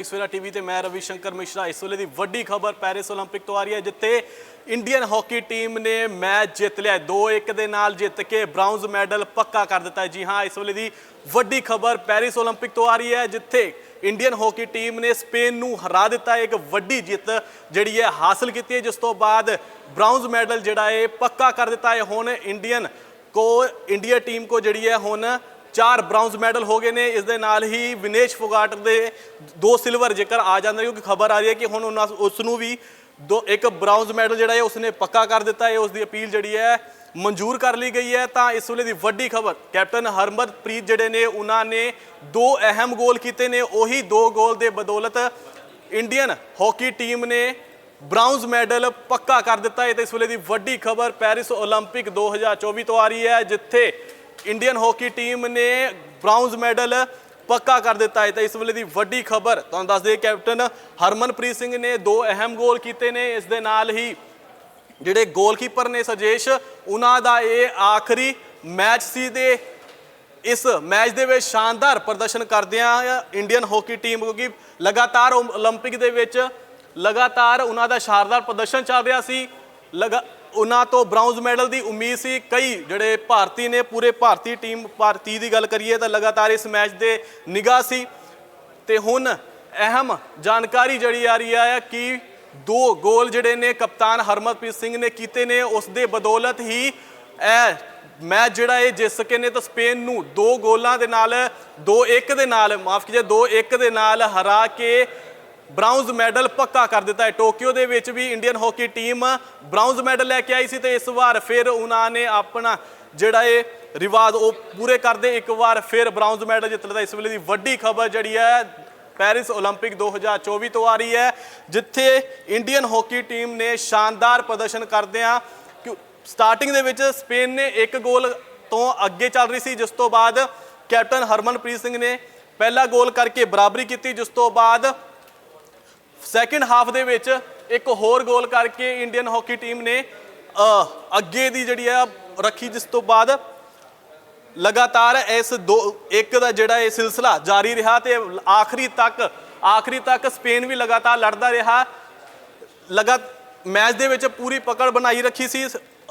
ਇਸ ਵੇਲੇ ਟੀਵੀ ਤੇ ਮੈਂ ਰਵੀ ਸ਼ੰਕਰ ਮਿਸ਼ਰਾ ਇਸ ਵੇਲੇ ਦੀ ਵੱਡੀ ਖਬਰ ਪੈਰਿਸ 올림픽 ਤੋਂ ਆ ਰਹੀ ਹੈ ਜਿੱਥੇ ਇੰਡੀਅਨ ਹਾਕੀ ਟੀਮ ਨੇ ਮੈਚ ਜਿੱਤ ਲਿਆ 2-1 ਦੇ ਨਾਲ ਜਿੱਤ ਕੇ ਬ੍ਰਾਊਨਜ਼ ਮੈਡਲ ਪੱਕਾ ਕਰ ਦਿੱਤਾ ਹੈ ਜੀ ਹਾਂ ਇਸ ਵੇਲੇ ਦੀ ਵੱਡੀ ਖਬਰ ਪੈਰਿਸ 올림픽 ਤੋਂ ਆ ਰਹੀ ਹੈ ਜਿੱਥੇ ਇੰਡੀਅਨ ਹਾਕੀ ਟੀਮ ਨੇ ਸਪੇਨ ਨੂੰ ਹਰਾ ਦਿੱਤਾ ਹੈ। ਇੱਕ ਵੱਡੀ ਜਿੱਤ ਜਿਹੜੀ ਹੈ ਹਾਸਲ ਕੀਤੀ ਹੈ ਜਿਸ ਤੋਂ ਬਾਅਦ ਬ੍ਰਾਊਨਜ਼ ਮੈਡਲ ਜਿਹੜਾ ਹੈ ਪੱਕਾ ਕਰ ਦਿੱਤਾ ਹੈ ਹੁਣ ਇੰਡੀਅਨ ਕੋ ਇੰਡੀਆ ਟੀਮ ਕੋ ਜਿਹੜੀ ਹੈ ਹੁਣ ਚਾਰ ਬ੍ਰਾਊਨਜ਼ ਮੈਡਲ ਹੋ ਗਏ ਨੇ ਇਸ ਦੇ ਨਾਲ ਹੀ ਵਿਨੇਸ਼ ਫੋਗਾਟ ਦੇ ਦੋ ਸਿਲਵਰ ਜੇਕਰ ਆ ਜਾਂਦੇ ਕਿਉਂਕਿ ਖਬਰ ਆ ਰਹੀ ਹੈ ਕਿ ਹੁਣ ਉਹਨਾਂ ਉਸ ਨੂੰ ਵੀ ਦੋ ਇੱਕ ਬ੍ਰਾਊਨਜ਼ ਮੈਡਲ ਜਿਹੜਾ ਹੈ ਉਸਨੇ ਪੱਕਾ ਕਰ ਦਿੱਤਾ ਹੈ ਉਸ ਦੀ ਅਪੀਲ ਜਿਹੜੀ ਹੈ ਮਨਜ਼ੂਰ ਕਰ ਲਈ ਗਈ ਹੈ ਤਾਂ ਇਸ ਵੇਲੇ ਦੀ ਵੱਡੀ ਖਬਰ ਕੈਪਟਨ ਹਰਮਨਪ੍ਰੀਤ ਜਿਹੜੇ ਨੇ ਉਹਨਾਂ ਨੇ ਦੋ ਅਹਿਮ ਗੋਲ ਕੀਤੇ ਨੇ ਉਹੀ ਦੋ ਗੋਲ ਦੇ ਬਦੌਲਤ ਇੰਡੀਅਨ ਹਾਕੀ ਟੀਮ ਨੇ ਬ੍ਰਾਊਨਜ਼ ਮੈਡਲ ਪੱਕਾ ਕਰ ਦਿੱਤਾ ਹੈ ਤੇ ਇਸ ਵੇਲੇ ਦੀ ਵੱਡੀ ਖਬਰ ਪੈਰਿਸ 올림픽 2024 ਤੋਂ ਆ ਰਹੀ ਹੈ ਜਿੱਥੇ ਇੰਡੀਅਨ ਹਾਕੀ ਟੀਮ ਨੇ ਬ੍ਰਾਊਨਜ਼ ਮੈਡਲ ਪੱਕਾ ਕਰ ਦਿੱਤਾ ਹੈ ਤਾਂ ਇਸ ਵੇਲੇ ਦੀ ਵੱਡੀ ਖਬਰ ਤੁਹਾਨੂੰ ਦੱਸ ਦਈਏ ਕੈਪਟਨ ਹਰਮਨਪ੍ਰੀਤ ਸਿੰਘ ਨੇ ਦੋ ਅਹਿਮ ਗੋਲ ਕੀਤੇ ਨੇ ਇਸ ਦੇ ਨਾਲ ਹੀ ਜਿਹੜੇ ਗੋਲਕੀਪਰ ਨੇ ਸਜੇਸ਼ ਉਹਨਾਂ ਦਾ ਇਹ ਆਖਰੀ ਮੈਚ ਸੀ ਤੇ ਇਸ ਮੈਚ ਦੇ ਵਿੱਚ ਸ਼ਾਨਦਾਰ ਪ੍ਰਦਰਸ਼ਨ ਕਰਦਿਆਂ ਇੰਡੀਅਨ ਹਾਕੀ ਟੀਮ ਕਿਉਂਕਿ ਲਗਾਤਾਰ ਓ- 올림픽 ਦੇ ਵਿੱਚ ਲਗਾਤਾਰ ਉਹਨਾਂ ਦਾ ਸ਼ਾਨਦਾਰ ਪ੍ਰਦਰਸ਼ਨ ਚੱਲ ਰਿਹਾ ਸੀ ਲਗਾ ਉਹਨਾਂ ਤੋਂ ਬ੍ਰਾਊਨਜ਼ ਮੈਡਲ ਦੀ ਉਮੀਦ ਸੀ। ਕਈ ਜਿਹੜੇ ਭਾਰਤੀ ਨੇ, ਪੂਰੇ ਭਾਰਤੀ ਟੀਮ ਭਾਰਤੀ ਦੀ ਗੱਲ ਕਰੀਏ ਤਾਂ ਲਗਾਤਾਰ ਇਸ ਮੈਚ ਦੇ ਨਿਗਾਹ ਸੀ। ਤੇ ਹੁਣ ਅਹਿਮ ਜਾਣਕਾਰੀ ਜਿਹੜੀ ਆ ਰਹੀ ਹੈ ਕਿ ਦੋ ਗੋਲ ਜਿਹੜੇ ਨੇ ਕਪਤਾਨ ਹਰਮਨਪ੍ਰੀਤ ਸਿੰਘ ਨੇ ਕੀਤੇ ਨੇ। ਉਸ ਦੇ ਬਦੌਲਤ ਹੀ ਇਹ ਮੈਚ ਜਿਹੜਾ ਇਹ ਜਿੱਤ ਸਕੇ ਨੇ ਤਾਂ ਸਪੇਨ ਨੂੰ ਦੋ ਗੋਲਾਂ ਦੇ ਨਾਲ 2-1 ਦੇ ਨਾਲ, ਮਾਫ ਕੀਜੇ 2-1 ਦੇ ਨਾਲ ਹਰਾ ਕੇ ਬ੍ਰਾਊਨਜ਼ ਮੈਡਲ ਪੱਕਾ ਕਰ ਦਿੱਤਾ ਹੈ ਟੋਕੀਓ ਦੇ ਵਿੱਚ ਵੀ Indian hockey team bronze medal ਲੈ ਕੇ ਆਈ ਸੀ ਤੇ ਇਸ ਵਾਰ ਫਿਰ ਉਹਨਾਂ ਨੇ ਆਪਣਾ ਜਿਹੜਾ ਇਹ ਰਿਵਾਜ ਉਹ ਪੂਰੇ ਕਰਦੇ ਇੱਕ ਵਾਰ ਫਿਰ ਬ੍ਰਾਊਨਜ਼ ਮੈਡਲ ਜਿੱਤ ਲਿਆ ਇਸ ਵੇਲੇ ਦੀ ਵੱਡੀ ਖਬਰ ਜਿਹੜੀ ਹੈ ਪੈਰਿਸ 올림픽 2024 ਤੋਂ ਆ ਰਹੀ ਹੈ ਜਿੱਥੇ ਇੰਡੀਅਨ ਹਾਕੀ ਟੀਮ ਨੇ ਸ਼ਾਨਦਾਰ ਪ੍ਰਦਰਸ਼ਨ ਕਰਦਿਆਂ ਕਿ ਸਟਾਰਟਿੰਗ ਦੇ ਵਿੱਚ ਸਪੇਨ ਨੇ ਇੱਕ ਗੋਲ ਤੋਂ ਅੱਗੇ ਚੱਲ ਰਹੀ ਸੀ ਜਿਸ ਤੋਂ ਬਾਅਦ ਕੈਪਟਨ ਹਰਮਨਪ੍ਰੀਤ ਸਿੰਘ ਨੇ ਪਹਿਲਾ ਗੋਲ ਕਰਕੇ ਬਰਾਬਰੀ ਕੀਤੀ ਜਿਸ ਤੋਂ ਬਾਅਦ ਸੈਕਿੰਡ ਹਾਫ ਦੇ ਵਿੱਚ ਇੱਕ ਹੋਰ ਗੋਲ ਕਰਕੇ ਇੰਡੀਅਨ ਹਾਕੀ ਟੀਮ ਨੇ ਅੱਗੇ ਦੀ ਜਿਹੜੀ ਆ ਰੱਖੀ ਜਿਸ ਤੋਂ ਬਾਅਦ ਲਗਾਤਾਰ ਇਸ ਦੋ, ਇੱਕ ਦਾ ਜਿਹੜਾ ਇਹ ਸਿਲਸਿਲਾ ਜਾਰੀ ਰਿਹਾ ਤੇ ਆਖਰੀ ਤੱਕ ਆਖਰੀ ਤੱਕ ਸਪੇਨ ਵੀ ਲਗਾਤਾਰ ਲੜਦਾ ਰਿਹਾ। ਲਗਾ, ਮੈਚ ਦੇ ਵਿੱਚ ਪੂਰੀ ਪਕੜ ਬਣਾਈ ਰੱਖੀ ਸੀ।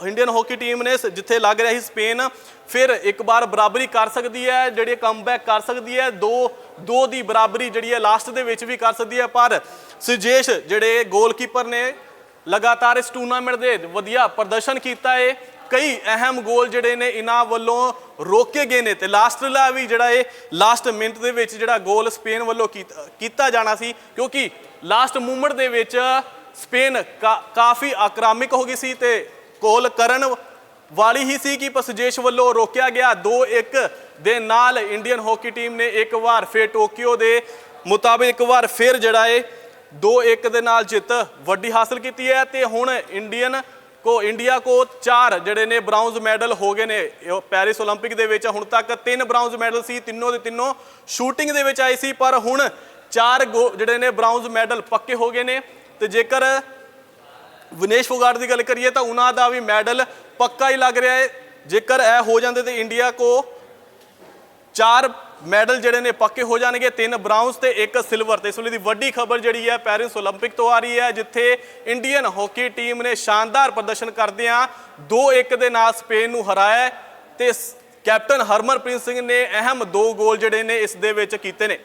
ਇੰਡੀਅਨ ਹਾਕੀ ਟੀਮ ਨੇ ਸ- ਜਿੱਥੇ ਲੱਗ ਰਿਹਾ ਸੀ ਸਪੇਨ ਫਿਰ ਇੱਕ ਵਾਰ ਬਰਾਬਰੀ ਕਰ ਸਕਦੀ ਹੈ, ਜਿਹੜੀ ਕਮਬੈਕ ਕਰ ਸਕਦੀ ਹੈ, ਦੋ ਦੋ ਦੀ ਬਰਾਬਰੀ ਜਿਹੜੀ ਹੈ ਲਾਸਟ ਦੇ ਵਿੱਚ ਵੀ ਕਰ ਸਕਦੀ ਹੈ, ਪਰ ਸੁਜੇਸ਼, ਜਿਹੜੇ ਗੋਲਕੀਪਰ ਨੇ, ਲਗਾਤਾਰ ਇਸ ਟੂਰਨਾਮੈਂਟ ਦੇ ਵਧੀਆ ਪ੍ਰਦਰਸ਼ਨ ਕੀਤਾ ਹੈ ਕਈ ਅਹਿਮ ਗੋਲ ਜਿਹੜੇ ਨੇ, ਇਹਨਾਂ ਵੱਲੋਂ ਰੋਕੇ ਗਏ ਨੇ। ਤੇ ਲਾਸਟ ਲਾ ਵੀ ਜਿਹੜਾ ਇਹ ਲਾਸਟ ਮਿੰਟ ਦੇ ਵਿੱਚ ਜਿਹੜਾ ਗੋਲ ਸਪੇਨ ਵੱਲੋਂ ਕੀਤਾ- ਕੀਤਾ ਜਾਣਾ ਸੀ, ਕਿਉਂਕਿ ਲਾਸਟ ਮੂਮੈਂਟ ਦੇ ਵਿੱਚ ਸਪੇਨ ਕਾ- ਕਾਫੀ ਆਕਰਾਮਿਕ ਹੋ ਗਈ ਸੀ ਤੇ ਗੋਲ ਕਰਨ ਵਾਲੀ ਹੀ ਸੀ ਕਿ ਪਸਜੇਸ਼ ਵੱਲੋਂ ਰੋਕਿਆ ਗਿਆ 2-1 ਦੇ ਨਾਲ ਇੰਡੀਅਨ ਹਾਕੀ ਟੀਮ ਨੇ ਇੱਕ ਵਾਰ ਫਿਰ ਟੋਕੀਓ ਦੇ ਮੁਤਾਬਿਕ ਇੱਕ ਵਾਰ ਫਿਰ ਜਿਹੜਾ ਇਹ 2-1 ਦੇ ਨਾਲ ਜਿੱਤ ਵੱਡੀ ਹਾਸਲ ਕੀਤੀ ਹੈ ਤੇ ਹੁਣ ਇੰਡੀਅਨ ਕੋ ਇੰਡੀਆ ਕੋ ਚਾਰ ਜਿਹੜੇ ਨੇ ਬ੍ਰਾਊਨਜ਼ ਮੈਡਲ ਹੋ ਗਏ ਨੇ ਇਹ ਪੈਰਿਸ 올림픽 ਦੇ ਵਿੱਚ ਹੁਣ ਤੱਕ ਤਿੰਨ ਬ੍ਰਾਊਨਜ਼ ਮੈਡਲ ਸੀ ਤਿੰਨੋਂ ਦੇ ਤਿੰਨੋਂ ਸ਼ੂਟਿੰਗ ਦੇ ਵਿੱਚ ਆਏ ਸੀ ਪਰ ਹੁਣ ਚਾਰ ਗੋ- ਜਿਹੜੇ ਨੇ ਬ੍ਰਾਊਨਜ਼ ਮੈਡਲ ਪੱਕੇ ਹੋ ਗਏ ਨੇ ਤੇ ਜੇਕਰ ਵਿਨੇਸ਼ ਫੋਗਾਟ ਦੀ ਗੱਲ ਕਰੀਏ ਤਾਂ ਉਹਨਾਂ ਦਾ ਵੀ ਮੈਡਲ ਪੱਕਾ ਹੀ ਲੱਗ ਰਿਹਾ ਹੈ ਜੇਕਰ ਇਹ ਹੋ ਜਾਂਦੇ ਤੇ ਇੰਡੀਆ ਕੋ ਚਾਰ ਮੈਡਲ ਜਿਹੜੇ ਨੇ ਪੱਕੇ ਹੋ ਜਾਣਗੇ ਤਿੰਨ ਬ੍ਰਾਊਨਜ਼ ਤੇ ਇੱਕ ਸਿਲਵਰ ਤੇ ਇਸ ਵੇਲੇ ਦੀ ਵੱਡੀ ਖਬਰ ਜਿਹੜੀ ਹੈ ਪੈਰਿਸ 올림픽 ਤੋਂ ਆ ਰਹੀ ਹੈ ਜਿੱਥੇ ਇੰਡੀਅਨ ਹਾਕੀ ਟੀਮ ਨੇ ਸ਼ਾਨਦਾਰ ਪ੍ਰਦਰਸ਼ਨ ਕਰਦਿਆਂ 2-1 ਦੇ ਨਾਲ ਸਪੇਨ ਨੂੰ ਹਰਾਇਆ ਹੈ ਤੇ ਸ- ਕੈਪਟਨ ਹਰਮਨਪ੍ਰੀਤ ਸਿੰਘ ਨੇ ਅਹਿਮ ਦੋ ਗੋਲ ਜਿਹੜੇ ਨੇ ਇਸ ਦੇ ਵਿੱਚ ਕੀਤੇ ਨੇ